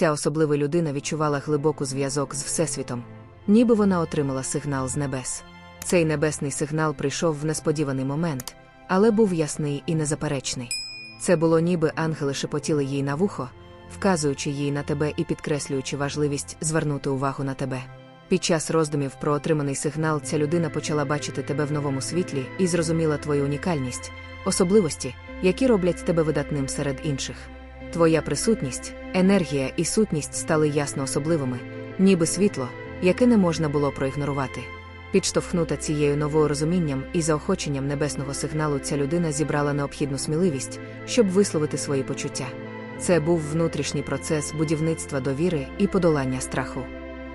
Ця особлива людина відчувала глибоку зв'язок з Всесвітом, ніби вона отримала сигнал з небес. Цей небесний сигнал прийшов в несподіваний момент, але був ясний і незаперечний. Це було ніби ангели шепотіли їй на вухо, вказуючи їй на тебе і підкреслюючи важливість звернути увагу на тебе. Під час роздумів про отриманий сигнал ця людина почала бачити тебе в новому світлі і зрозуміла твою унікальність, особливості, які роблять тебе видатним серед інших. Твоя присутність, енергія і сутність стали ясно особливими, ніби світло, яке не можна було проігнорувати. Підштовхнута цією новою розумінням і заохоченням небесного сигналу, ця людина зібрала необхідну сміливість, щоб висловити свої почуття. Це був внутрішній процес будівництва довіри і подолання страху.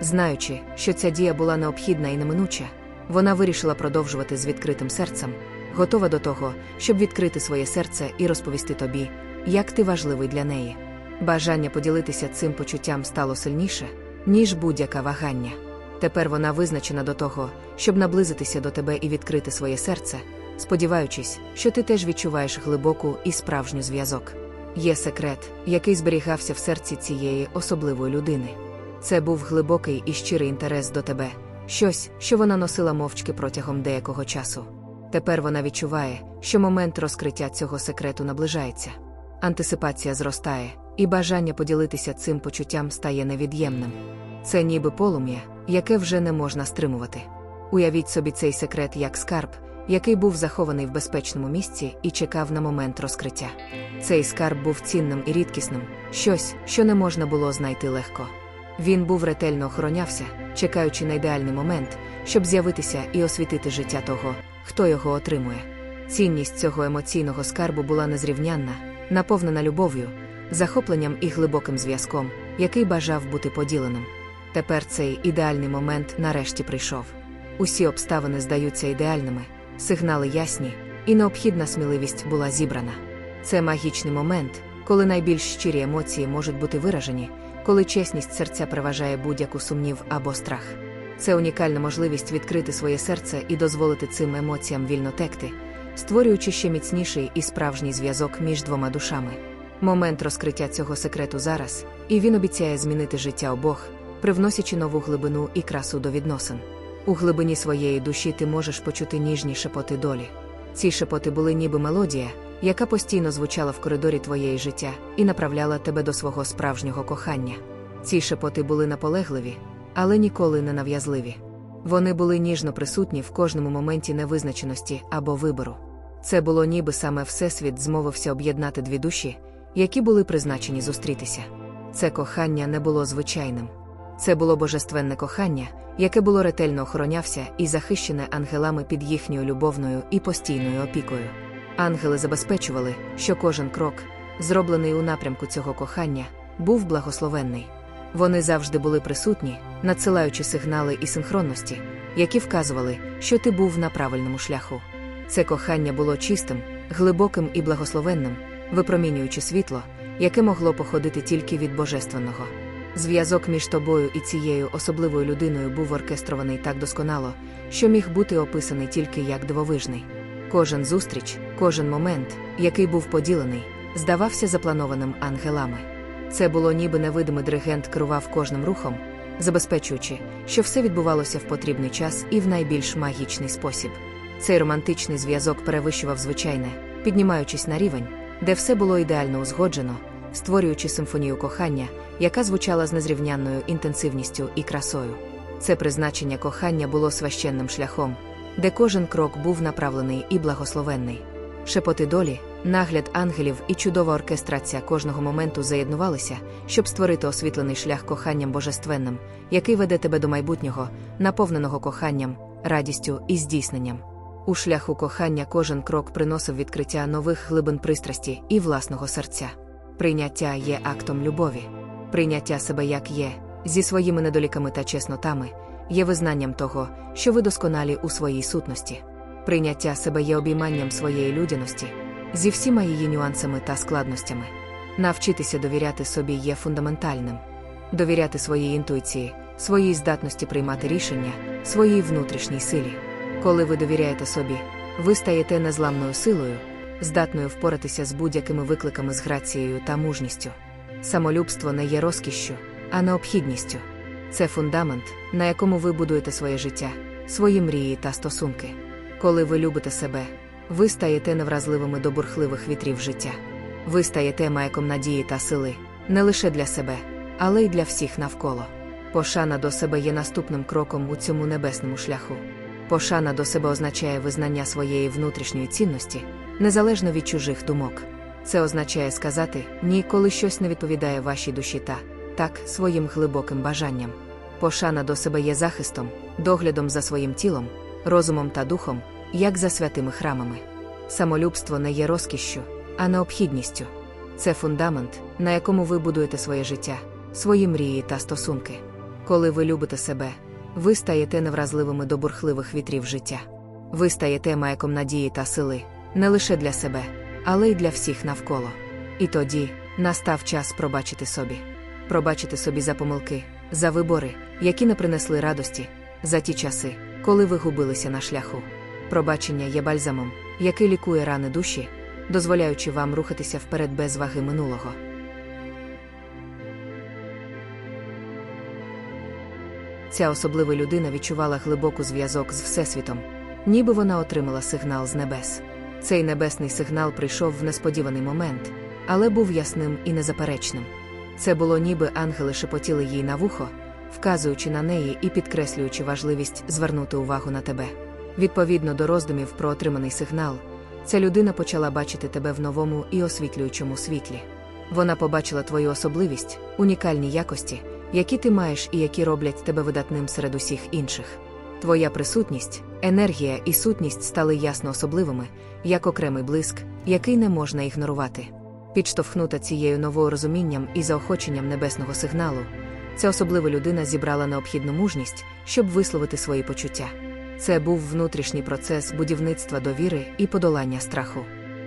Знаючи, що ця дія була необхідна і неминуча, вона вирішила продовжувати з відкритим серцем, готова до того, щоб відкрити своє серце і розповісти тобі, як ти важливий для неї. Бажання поділитися цим почуттям стало сильніше, ніж будь-яке вагання. Тепер вона визначена до того, щоб наблизитися до тебе і відкрити своє серце, сподіваючись, що ти теж відчуваєш глибоку і справжню зв'язок. Є секрет, який зберігався в серці цієї особливої людини. Це був глибокий і щирий інтерес до тебе, щось, що вона носила мовчки протягом деякого часу. Тепер вона відчуває, що момент розкриття цього секрету наближається. Антисипація зростає, і бажання поділитися цим почуттям стає невід'ємним. Це ніби полум'я, яке вже не можна стримувати. Уявіть собі цей секрет як скарб, який був захований в безпечному місці і чекав на момент розкриття. Цей скарб був цінним і рідкісним, щось, що не можна було знайти легко. Він був ретельно охоронявся, чекаючи на ідеальний момент, щоб з'явитися і освітити життя того, хто його отримує. Цінність цього емоційного скарбу була незрівнянна, наповнена любов'ю, захопленням і глибоким зв'язком, який бажав бути поділеним. Тепер цей ідеальний момент нарешті прийшов. Усі обставини здаються ідеальними, сигнали ясні, і необхідна сміливість була зібрана. Це магічний момент, коли найбільш щирі емоції можуть бути виражені, коли чесність серця переважає будь-яку сумнів або страх. Це унікальна можливість відкрити своє серце і дозволити цим емоціям вільно текти, створюючи ще міцніший і справжній зв'язок між двома душами. Момент розкриття цього секрету зараз, і він обіцяє змінити життя обох, привносячи нову глибину і красу до відносин. У глибині своєї душі ти можеш почути ніжні шепоти долі. Ці шепоти були ніби мелодія, яка постійно звучала в коридорі твоєї життя і направляла тебе до свого справжнього кохання. Ці шепоти були наполегливі, але ніколи не нав'язливі. Вони були ніжно присутні в кожному моменті невизначеності або вибору. Це було ніби саме Всесвіт змовився об'єднати дві душі, які були призначені зустрітися. Це кохання не було звичайним. Це було божественне кохання, яке було ретельно охоронявся і захищене ангелами під їхньою любовною і постійною опікою. Ангели забезпечували, що кожен крок, зроблений у напрямку цього кохання, був благословенний. Вони завжди були присутні, надсилаючи сигнали і синхронності, які вказували, що ти був на правильному шляху. Це кохання було чистим, глибоким і благословенним, випромінюючи світло, яке могло походити тільки від божественного. Зв'язок між тобою і цією особливою людиною був оркестрований так досконало, що міг бути описаний тільки як дивовижний. Кожен зустріч, кожен момент, який був поділений, здавався запланованим ангелами. Це було ніби невидимий диригент керував кожним рухом, забезпечуючи, що все відбувалося в потрібний час і в найбільш магічний спосіб. Цей романтичний зв'язок перевищував звичайне, піднімаючись на рівень, де все було ідеально узгоджено, створюючи симфонію кохання, яка звучала з незрівнянною інтенсивністю і красою. Це призначення кохання було священним шляхом, де кожен крок був направлений і благословенний. Шепоти долі, нагляд ангелів і чудова оркестрація кожного моменту заєднувалися, щоб створити освітлений шлях коханням божественним, який веде тебе до майбутнього, наповненого коханням, радістю і здійсненням. У шляху кохання кожен крок приносив відкриття нових глибин пристрасті і власного серця. Прийняття є актом любові, прийняття себе як є, зі своїми недоліками та чеснотами, є визнанням того, що ви досконалі у своїй сутності. Прийняття себе є обійманням своєї людяності, зі всіма її нюансами та складностями. Навчитися довіряти собі є фундаментальним, довіряти своїй інтуїції, своїй здатності приймати рішення, своїй внутрішній силі. Коли ви довіряєте собі, ви стаєте незламною силою, здатною впоратися з будь-якими викликами з грацією та мужністю. Самолюбство не є розкішшю, а необхідністю. Це фундамент, на якому ви будуєте своє життя, свої мрії та стосунки. Коли ви любите себе, ви стаєте невразливими до бурхливих вітрів життя. Ви стаєте маяком надії та сили не лише для себе, але й для всіх навколо. Пошана до себе є наступним кроком у цьому небесному шляху. Пошана до себе означає визнання своєї внутрішньої цінності, незалежно від чужих думок. Це означає сказати ні, коли щось не відповідає вашій душі та так своїм глибоким бажанням. Пошана до себе є захистом, доглядом за своїм тілом, розумом та духом, як за святими храмами. Самолюбство не є розкішшю, а необхідністю. Це фундамент, на якому ви будуєте своє життя, свої мрії та стосунки. Коли ви любите себе, ви стаєте невразливими до бурхливих вітрів життя. Ви стаєте маяком надії та сили не лише для себе, але й для всіх навколо. І тоді настав час пробачити собі, пробачити собі за помилки, за вибори, які не принесли радості, за ті часи, коли ви губилися на шляху. Пробачення є бальзамом, який лікує рани душі, дозволяючи вам рухатися вперед без ваги минулого. Ця особлива людина відчувала глибоку зв'язок з Всесвітом, ніби вона отримала сигнал з небес. Цей небесний сигнал прийшов в несподіваний момент, але був ясним і незаперечним. Це було ніби ангели шепотіли їй на вухо, вказуючи на неї і підкреслюючи важливість звернути увагу на тебе. Відповідно до роздумів про отриманий сигнал, ця людина почала бачити тебе в новому і освітлюючому світлі. Вона побачила твою особливість, унікальні якості, які ти маєш і які роблять тебе видатним серед усіх інших. Твоя присутність, енергія і сутність стали ясно особливими, як окремий блиск, який не можна ігнорувати. Підштовхнута цією новою розумінням і заохоченням небесного сигналу, ця особлива людина зібрала необхідну мужність, щоб висловити свої почуття. Це був внутрішній процес будівництва довіри і подолання страху.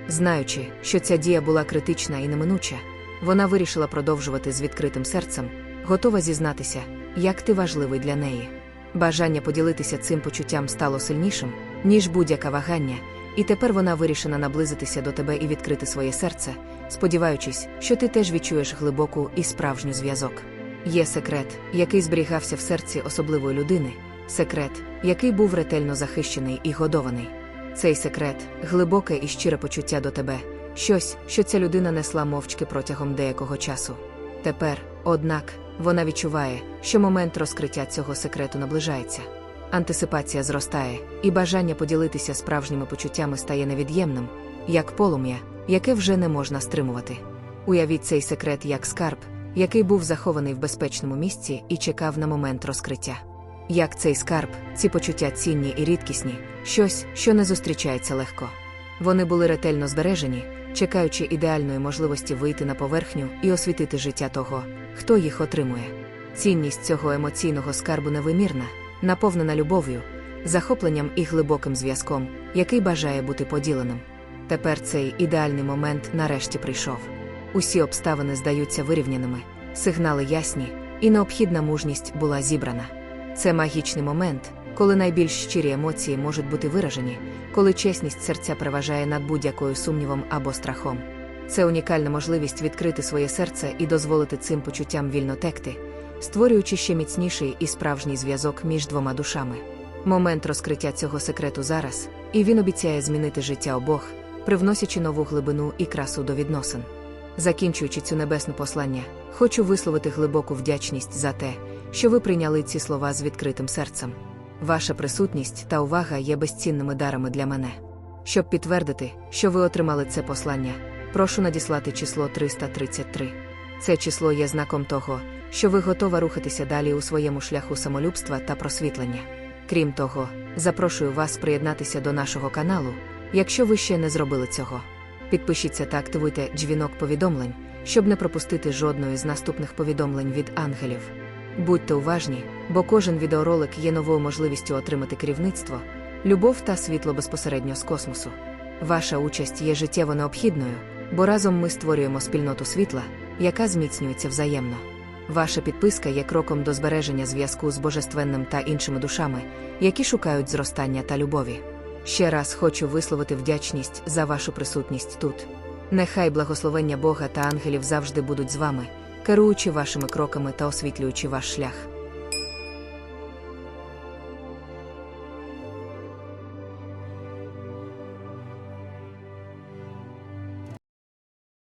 Знаючи, що ця дія була критична і неминуча, вона вирішила продовжувати з відкритим серцем, готова зізнатися, як ти важливий для неї. Бажання поділитися цим почуттям стало сильнішим, ніж будь-яке вагання, і тепер вона вирішена наблизитися до тебе і відкрити своє серце, сподіваючись, що ти теж відчуєш глибоку і справжню зв'язок. Є секрет, який зберігався в серці особливої людини, секрет, який був ретельно захищений і годований. Цей секрет глибоке і щире почуття до тебе, щось, що ця людина несла мовчки протягом деякого часу. Тепер, однак, вона відчуває, що момент розкриття цього секрету наближається. Антисипація зростає, і бажання поділитися справжніми почуттями стає невід'ємним, як полум'я, яке вже не можна стримувати. Уявіть цей секрет як скарб, який був захований в безпечному місці і чекав на момент розкриття. Як цей скарб, ці почуття цінні і рідкісні, щось, що не зустрічається легко. Вони були ретельно збережені, чекаючи ідеальної можливості вийти на поверхню і освітити життя того, хто їх отримує. Цінність цього емоційного скарбу невимірна, наповнена любов'ю, захопленням і глибоким зв'язком, який бажає бути поділеним. Тепер цей ідеальний момент нарешті прийшов. Усі обставини здаються вирівняними, сигнали ясні, і необхідна мужність була зібрана. Це магічний момент, коли найбільш щирі емоції можуть бути виражені, коли чесність серця переважає над будь-якою сумнівом або страхом. Це унікальна можливість відкрити своє серце і дозволити цим почуттям вільно текти, створюючи ще міцніший і справжній зв'язок між двома душами. Момент розкриття цього секрету зараз, і він обіцяє змінити життя обох, привносячи нову глибину і красу до відносин. Закінчуючи цю небесне послання, хочу висловити глибоку вдячність за те, що ви прийняли ці слова з відкритим серцем. Ваша присутність та увага є безцінними дарами для мене. Щоб підтвердити, що ви отримали це послання, прошу надіслати число 333. Це число є знаком того, що ви готова рухатися далі у своєму шляху самолюбства та просвітлення. Крім того, запрошую вас приєднатися до нашого каналу, якщо ви ще не зробили цього. Підпишіться та активуйте дзвінок повідомлень, щоб не пропустити жодної з наступних повідомлень від ангелів. Будьте уважні, бо кожен відеоролик є новою можливістю отримати керівництво, любов та світло безпосередньо з космосу. Ваша участь є життєво необхідною, бо разом ми створюємо спільноту світла, яка зміцнюється взаємно. Ваша підписка є кроком до збереження зв'язку з божественним та іншими душами, які шукають зростання та любові. Ще раз хочу висловити вдячність за вашу присутність тут. Нехай благословення Бога та ангелів завжди будуть з вами, керуючи вашими кроками та освітлюючи ваш шлях.